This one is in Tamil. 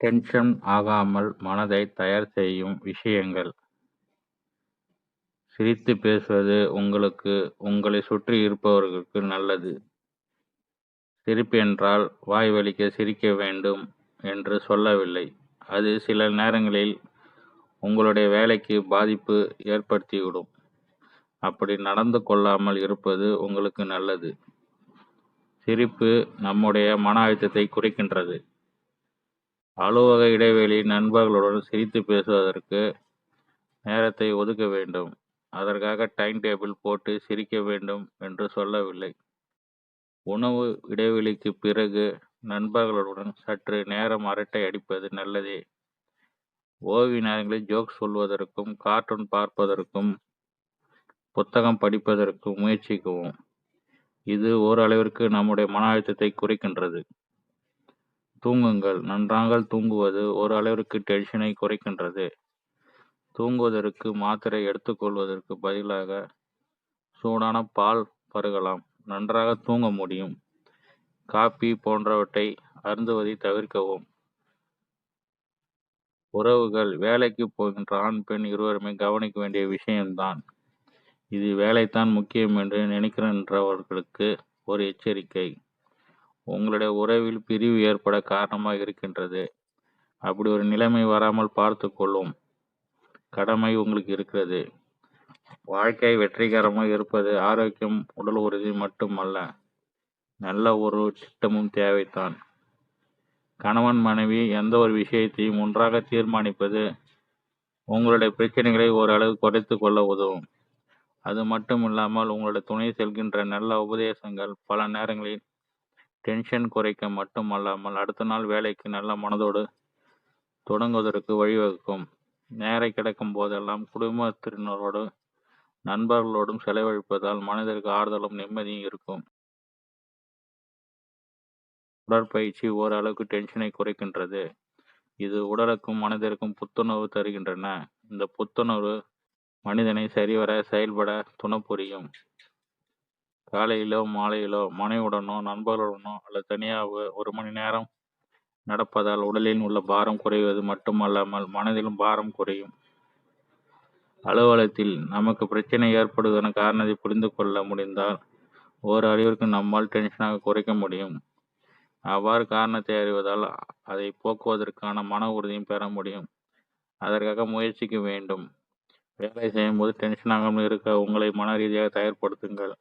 டென்ஷன் ஆகாமல் மனதை தயார் செய்யும் விஷயங்கள். சிரித்துப் பேசுவது உங்களுக்கு உங்களை சுற்றி இருப்பவர்களுக்கு நல்லது. சிரிப்பு என்றால் வாய் வலிக்க சிரிக்க வேண்டும் என்று சொல்லவில்லை. அது சில நேரங்களில் உங்களுடைய வேலைக்கு பாதிப்பு ஏற்படுத்திவிடும். அப்படி நடந்து கொள்ளாமல் இருப்பது உங்களுக்கு நல்லது. சிரிப்பு நம்முடைய மன அழுத்தத்தை குறைக்கின்றது. அலுவலக இடைவெளியில் நண்பர்களுடன் சிரித்துப் பேசுவதற்கு நேரத்தை ஒதுக்க வேண்டும். அதற்காக டைம் டேபிள் போட்டு சிரிக்க வேண்டும் என்று சொல்லவில்லை. உணவு இடைவெளிக்குப் பிறகு நண்பர்களுடன் சற்று நேரம் அரட்டை அடிப்பது நல்லதே. ஓய்வு நேரங்களில் ஜோக் சொல்வதற்கும், கார்ட்டூன் பார்ப்பதற்கும், புத்தகம் படிப்பதற்கும் முயற்சிக்கவும். இது ஓரளவிற்கு நம்முடைய மன அழுத்தத்தை குறைக்கின்றது. தூங்குங்கள் நன்றாக தூங்குவது ஒரு அளவிற்கு டென்ஷனை குறைக்கின்றது. தூங்குவதற்கு மாத்திரை எடுத்துக்கொள்வதற்கு பதிலாக சூடான பால் பருகலாம். நன்றாக தூங்க முடியும். காபி போன்றவற்றை அருந்துவதை தவிர்க்கவும். உறவுகள் வேலைக்கு போகின்ற ஆண், பெண் இருவருமே கவனிக்க வேண்டிய விஷயம்தான். இது வேலைத்தான் முக்கியம் என்று நினைக்கின்றவர்களுக்கு ஒரு எச்சரிக்கை. உங்களுடைய உறவில் பிரிவு ஏற்பட காரணமாக இருக்கின்றது. அப்படி ஒரு நிலைமை வராமல் பார்த்து கொள்ளும் கடமை உங்களுக்கு இருக்கிறது. வாழ்க்கை வெற்றிகரமாக இருப்பது ஆரோக்கியம், உடல் உறுதி மட்டுமல்ல, நல்ல ஒரு திட்டமும் தேவைத்தான் கணவன், மனைவி எந்த ஒரு விஷயத்தையும் ஒன்றாக தீர்மானிப்பது உங்களுடைய பிரச்சனைகளை ஓரளவு குறைத்து கொள்ள உதவும். அது மட்டும் இல்லாமல் உங்களுடைய துணை செல்கின்ற நல்ல உபதேசங்கள் பல நேரங்களில் டென்ஷன் குறைக்க மட்டுமல்லாமல் அடுத்த நாள் வேலைக்கு நல்ல மனதோடு தொடங்குவதற்கு வழிவகுக்கும். நேரம் கிடைக்கும் போதெல்லாம் குடும்பத்தினரோடு, நண்பர்களோடும் செலவழிப்பதால் மனதிற்கு ஆறுதலும், நிம்மதியும் இருக்கும். உடற்பயிற்சி ஓரளவுக்கு டென்ஷனை குறைக்கின்றது. இது உடலுக்கும், மனதிற்கும் புத்துணர்வு தருகின்றன. இந்த புத்துணர்வு மனிதனை சரிவர செயல்பட துணப்புரியும் காலையிலோ, மாலையிலோ மனைவியுடனோ, நண்பர்களுடனோ அல்லது தனியாக ஒரு மணி நேரம் நடப்பதால் உடலில் உள்ள பாரம் குறைவது மட்டுமல்லாமல் மனதிலும் பாரம் குறையும். அலுவலகத்தில் நமக்கு பிரச்சனை ஏற்படுவதன காரணத்தை புரிந்து கொள்ள முடிந்தால் ஓர் அறிவிற்கு நம்மால் டென்ஷனாக குறைக்க முடியும். அவ்வாறு காரணத்தை அறிவதால் அதை போக்குவதற்கான மன உறுதியும் பெற முடியும். அதற்காக முயற்சிக்க வேண்டும். வேலை செய்யும்போது டென்ஷனாகவும் இருக்க உங்களை மன ரீதியாக தயார்படுத்துங்கள்.